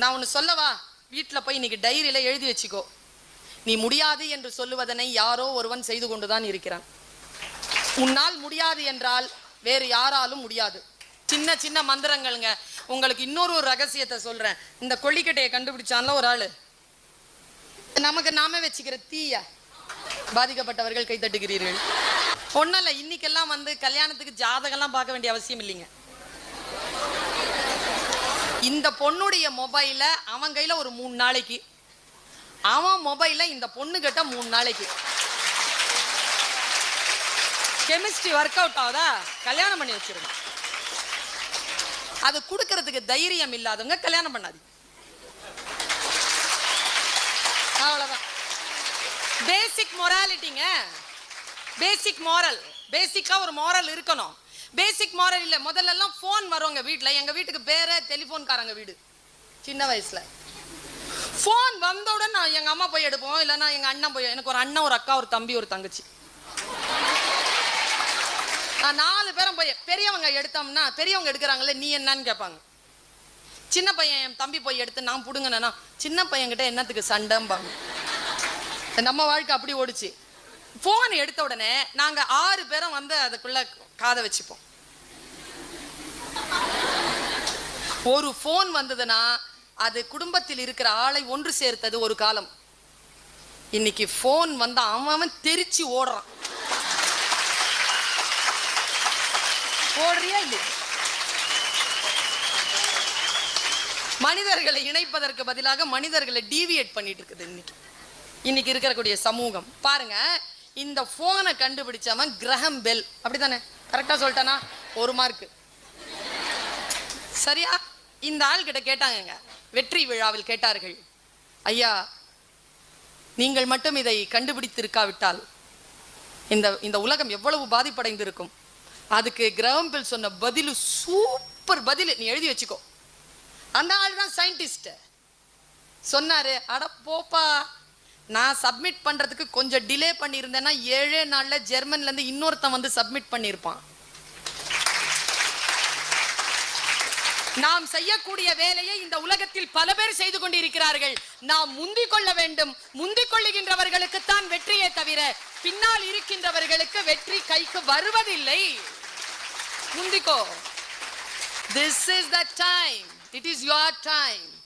நான் ஒன்று சொல்லவா? வீட்டில் போய் இன்னைக்கு டைரியில் எழுதி வச்சுக்கோ. நீ முடியாது என்று சொல்லுவதனை யாரோ ஒருவன் செய்து கொண்டுதான் இருக்கிறான். உன்னால் முடியாது என்றால் வேறு யாராலும் முடியாது. சின்ன சின்ன மந்திரங்கள்ங்க. உங்களுக்கு இன்னொரு ஒரு ரகசியத்தை சொல்கிறேன் இந்த கொல்லிக்கட்டையை கண்டுபிடிச்சான்ல ஒரு ஆள். நமக்கு நாம வச்சுக்கிற தீய பாதிக்கப்பட்டவர்கள் கைத்தட்டுகிறீர்கள் ஒன்றும் இல்லை இன்னைக்கெல்லாம் வந்து கல்யாணத்துக்கு ஜாதகம்லாம் பார்க்க வேண்டிய அவசியம் இல்லைங்க. இந்த பொண்ணுடைய மொபைல அவன் கையில ஒரு மூணு நாளைக்கு. அவன் மொபைல இந்த பொண்ணு கிட்ட மூணு நாளைக்கு. கெமிஸ்ட்ரி ஒர்க் அவுட் ஆகுதா? கல்யாணம் பண்ணி வச்சிருங்க. அது கொடுக்கறதுக்கு தைரியம் இல்லாதவங்க கல்யாணம் பண்ணாதீங்க. அவ்வளவுதான். பேசிக் மொராலிட்டிங்க பேசிக் மோரல் பேசிக்கா ஒரு மோரல் இருக்கணும். பேசிக் மாரல் இல்லை. முதல்லலாம் ஃபோன் வருவாங்க வீட்டில் எங்கள் வீட்டுக்கு பேரே டெலிஃபோன்காரங்க வீடு. சின்ன வயசில். ஃபோன் வந்தவுடன் நான் எங்கள் அம்மா போய் எடுப்போம். இல்லைன்னா எங்கள் அண்ணன் போய் எனக்கு ஒரு அண்ணன் ஒரு அக்கா ஒரு தம்பி ஒரு தங்கச்சி. நான் நாலு பேரும் போய் பெரியவங்க எடுத்தோம்னா பெரியவங்க எடுக்கிறாங்களே நீ என்னன்னு கேட்பாங்க. சின்ன பையன் என் தம்பி போய் எடுத்து நான் பிடுங்கினேன்னா சின்ன பையன்கிட்ட என்னத்துக்கு சண்டைம்பாங்க. நம்ம வாழ்க்கை அப்படி ஓடிச்சு. ஃபோன் எடுத்த உடனே நாங்க ஆறு பேரும் வந்து அதுக்குள்ள காதை வச்சுப்போம். ஒரு ஃபோன் வந்ததுன்னா அது குடும்பத்தில் இருக்கிற ஆளை ஒன்று சேர்த்தது ஒரு காலம். இன்னைக்கு ஃபோன் வந்து அவன் அவன் தெரிச்சு ஓடுறான். ஓடுறியா இல்லையா? மனிதர்களை இணைப்பதற்கு பதிலாக மனிதர்களை டீவியேட் பண்ணிட்டு இருக்குது இன்னைக்கு. இன்னைக்கு இருக்கக்கூடிய சமூகம். பாருங்க இந்த போனை கண்டுபிடிச்சவன் கிரகம் பெல். அப்படிதானே கரெக்டாக சொல்லிட்டானா? ஒரு மார்க் சரியா? இந்த ஆள் கிட்ட கேட்டாங்கங்க. வெற்றி விழாவில் கேட்டார்கள். ஐயா நீங்கள் மட்டும் இதை கண்டுபிடித்திருக்காவிட்டால் இந்த இந்த உலகம் எவ்வளவு பாதிப்படைந்திருக்கும்? அதுக்கு கிரகம் பெல் சொன்ன பதிலு சூப்பர் பதில். நீ எழுதி வச்சுக்கோ. அந்த ஆள் தான் சயின்டிஸ்ட் சொன்னாரு அட போப்பா நான் சப்மிட் பண்ணுறதுக்கு கொஞ்சம் டிலே பண்ணியிருந்தேன்னா ஏழே நாளில் ஜெர்மன்லேருந்து இன்னொருத்தன் வந்து சப்மிட் பண்ணியிருப்பான். நாம் செய்யக்கூடிய வேலையை இந்த உலகத்தில் பல பேர் செய்து கொண்டிருக்கிறார்கள். நாம் முந்திக் கொள்ள வேண்டும். முந்திக் கொள்ளுகின்றவர்களுக்கு தான் வெற்றியே தவிர பின்னால் இருக்கின்றவர்களுக்கு வெற்றி கைக்கு வருவதில்லை. முந்திக்கோ. This is the time it is your time